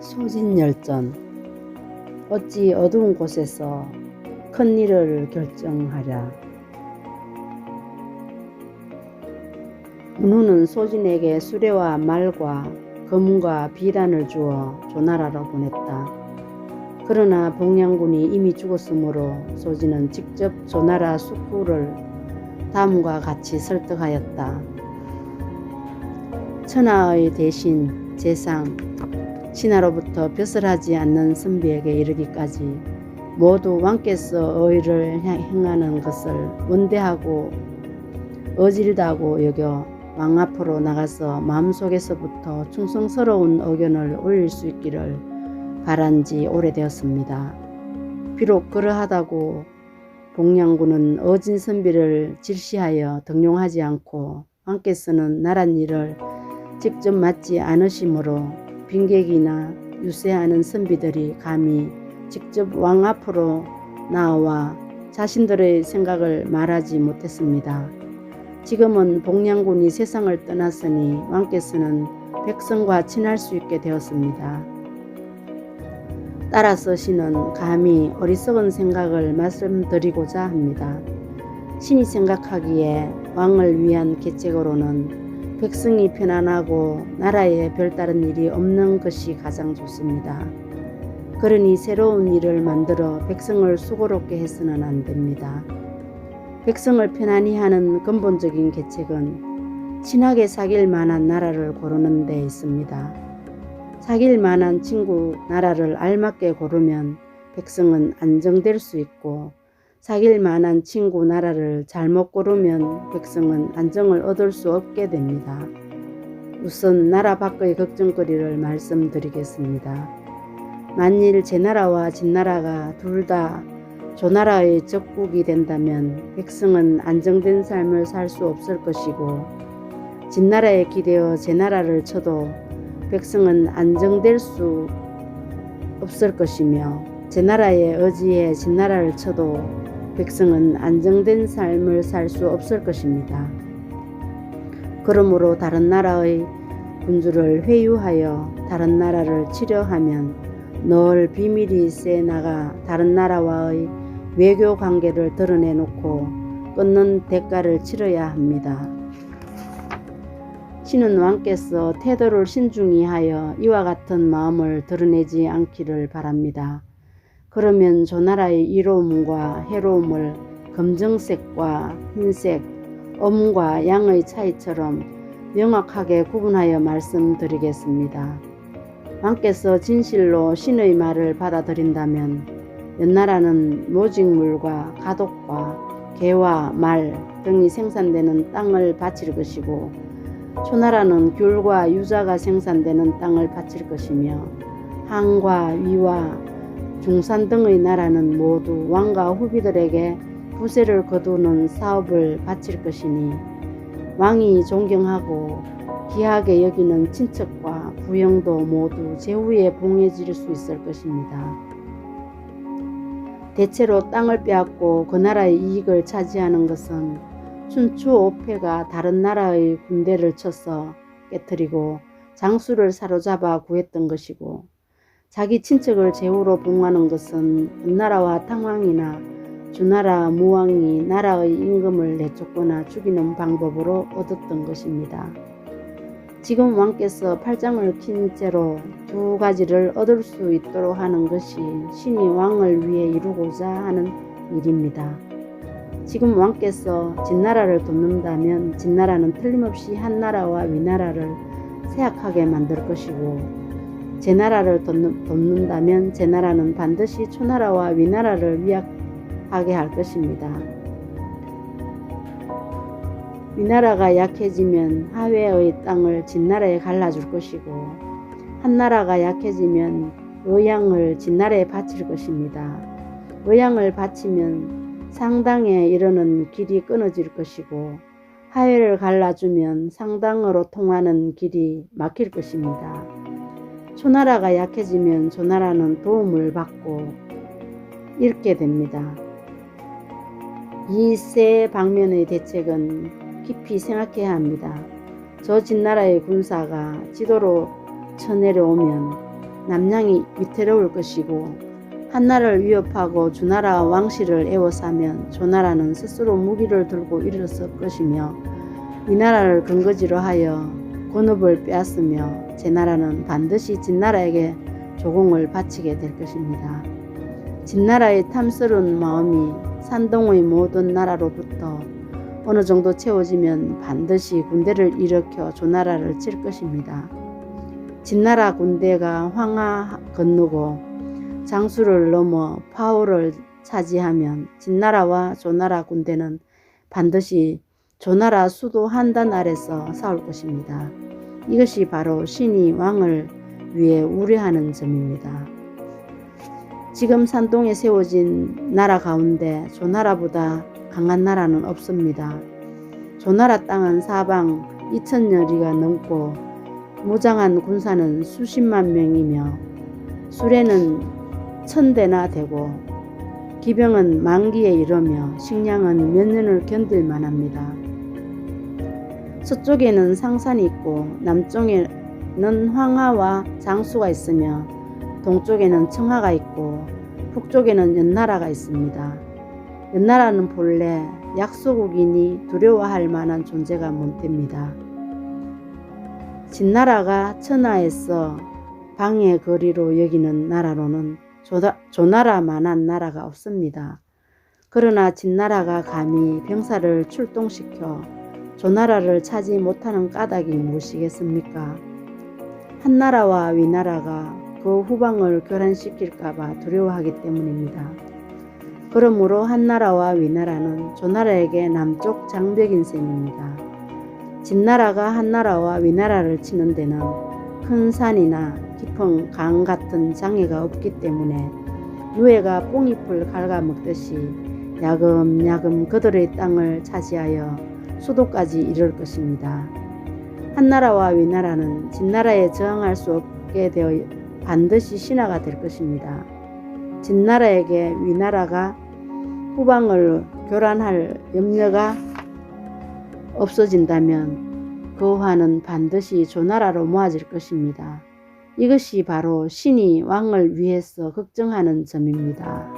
소진열전 어찌 어두운 곳에서 큰 일을 결정하랴. 문후는 소진에게 수레와 말과 검과 비단을 주어 조나라로 보냈다. 그러나 봉양군이 이미 죽었으므로 소진은 직접 조나라 숙부를 다음과 같이 설득하였다. 천하의 대신 재상 신하로부터 벼슬하지 않는 선비에게 이르기까지 모두 왕께서 의를 행하는 것을 원대하고 어질다고 여겨 왕 앞으로 나가서 마음속에서부터 충성스러운 의견을 올릴 수 있기를 바란 지 오래되었습니다. 비록 그러하다고 봉양군은 어진 선비를 질시하여 등용하지 않고 왕께서는 나란 일을 직접 맡지 않으시므로 빈객이나 유세하는 선비들이 감히 직접 왕 앞으로 나와 자신들의 생각을 말하지 못했습니다. 지금은 봉양군이 세상을 떠났으니 왕께서는 백성과 친할 수 있게 되었습니다. 따라서 신은 감히 어리석은 생각을 말씀드리고자 합니다. 신이 생각하기에 왕을 위한 계책으로는 백성이 편안하고 나라에 별다른 일이 없는 것이 가장 좋습니다. 그러니 새로운 일을 만들어 백성을 수고롭게 해서는 안 됩니다. 백성을 편안히 하는 근본적인 계책은 친하게 사귈 만한 나라를 고르는 데 있습니다. 사귈 만한 친구 나라를 알맞게 고르면 백성은 안정될 수 있고 사귈 만한 친구 나라를 잘못 고르면 백성은 안정을 얻을 수 없게 됩니다. 우선 나라 밖의 걱정거리를 말씀드리겠습니다. 만일 제 나라와 진나라가 둘 다 조나라의 적국이 된다면 백성은 안정된 삶을 살 수 없을 것이고 진나라에 기대어 제 나라를 쳐도 백성은 안정될 수 없을 것이며 제 나라에 의지해 진나라를 쳐도 백성은 안정된 삶을 살 수 없을 것입니다. 그러므로 다른 나라의 군주를 회유하여 다른 나라를 치려하면 늘 비밀이 새 나가 다른 나라와의 외교 관계를 드러내놓고 끊는 대가를 치러야 합니다. 신은 왕께서 태도를 신중히 하여 이와 같은 마음을 드러내지 않기를 바랍니다. 그러면 조나라의 이로움과 해로움을 검정색과 흰색, 엄과 양의 차이처럼 명확하게 구분하여 말씀드리겠습니다. 왕께서 진실로 신의 말을 받아들인다면 연나라는 모직물과 가독과 개와 말 등이 생산되는 땅을 바칠 것이고 초나라는 귤과 유자가 생산되는 땅을 바칠 것이며 항과 위와 중산 등의 나라는 모두 왕과 후비들에게 부세를 거두는 사업을 바칠 것이니 왕이 존경하고 귀하게 여기는 친척과 부영도 모두 제후에 봉해질 수 있을 것입니다. 대체로 땅을 빼앗고 그 나라의 이익을 차지하는 것은 춘추 오패가 다른 나라의 군대를 쳐서 깨뜨리고 장수를 사로잡아 구했던 것이고 자기 친척을 제후로 봉하는 것은 은나라와 탕왕이나 주나라 무왕이 나라의 임금을 내쫓거나 죽이는 방법으로 얻었던 것입니다. 지금 왕께서 팔짱을 킨 채로 두 가지를 얻을 수 있도록 하는 것이 신이 왕을 위해 이루고자 하는 일입니다. 지금 왕께서 진나라를 돕는다면 진나라는 틀림없이 한나라와 위나라를 쇠약하게 만들 것이고 제 나라를 돕는 다면 제 나라는 반드시 초나라와 위나라를 위약하게 할 것입니다. 위나라가 약해지면 하회의 땅을 진나라에 갈라줄 것이고 한나라가 약해지면 의양을 진나라에 바칠 것입니다. 의양을 바치면 상당에 이르는 길이 끊어질 것이고 하회를 갈라주면 상당으로 통하는 길이 막힐 것입니다. 초나라가 약해지면 조나라는 도움을 받고 잃게 됩니다. 이 세 방면의 대책은 깊이 생각해야 합니다. 저 진나라의 군사가 지도로 쳐내려오면 남양이 위태로울 것이고 한나라를 위협하고 주나라 왕실을 에워싸면 조나라는 스스로 무기를 들고 일어설 것이며 위나라를 근거지로 하여 권업을 빼앗으며 제 나라는 반드시 진나라에게 조공을 바치게 될 것입니다. 진나라의 탐스러운 마음이 산동의 모든 나라로부터 어느 정도 채워지면 반드시 군대를 일으켜 조나라를 칠 것입니다. 진나라 군대가 황하 건너고 장수를 넘어 파오를 차지하면 진나라와 조나라 군대는 반드시 조나라 수도 한단 아래서 싸울 것입니다. 이것이 바로 신이 왕을 위해 우려하는 점입니다. 지금 산동에 세워진 나라 가운데 조나라보다 강한 나라는 없습니다. 조나라 땅은 사방 2천여리가 넘고 무장한 군사는 수십만 명이며 수레는 천대나 되고 기병은 만기에 이르며 식량은 몇 년을 견딜 만합니다. 서쪽에는 상산이 있고 남쪽에는 황하와 장수가 있으며 동쪽에는 청하가 있고 북쪽에는 연나라가 있습니다. 연나라는 본래 약소국이니 두려워할 만한 존재가 못됩니다. 진나라가 천하에서 방해 거리로 여기는 나라로는 조나라만한 나라가 없습니다. 그러나 진나라가 감히 병사를 출동시켜 조나라를 차지 못하는 까닭이 무엇이겠습니까? 한나라와 위나라가 그 후방을 교란시킬까봐 두려워하기 때문입니다. 그러므로 한나라와 위나라는 조나라에게 남쪽 장벽인 셈입니다. 진나라가 한나라와 위나라를 치는 데는 큰 산이나 깊은 강 같은 장애가 없기 때문에 누에가 뽕잎을 갉아먹듯이 야금야금 그들의 땅을 차지하여 수도까지 이를 것입니다. 한나라와 위나라는 진나라에 저항할 수 없게 되어 반드시 신하가 될 것입니다. 진나라에게 위나라가 후방을 교란할 염려가 없어진다면 그 화는 반드시 조나라로 모아질 것입니다. 이것이 바로 신이 왕을 위해서 걱정하는 점입니다.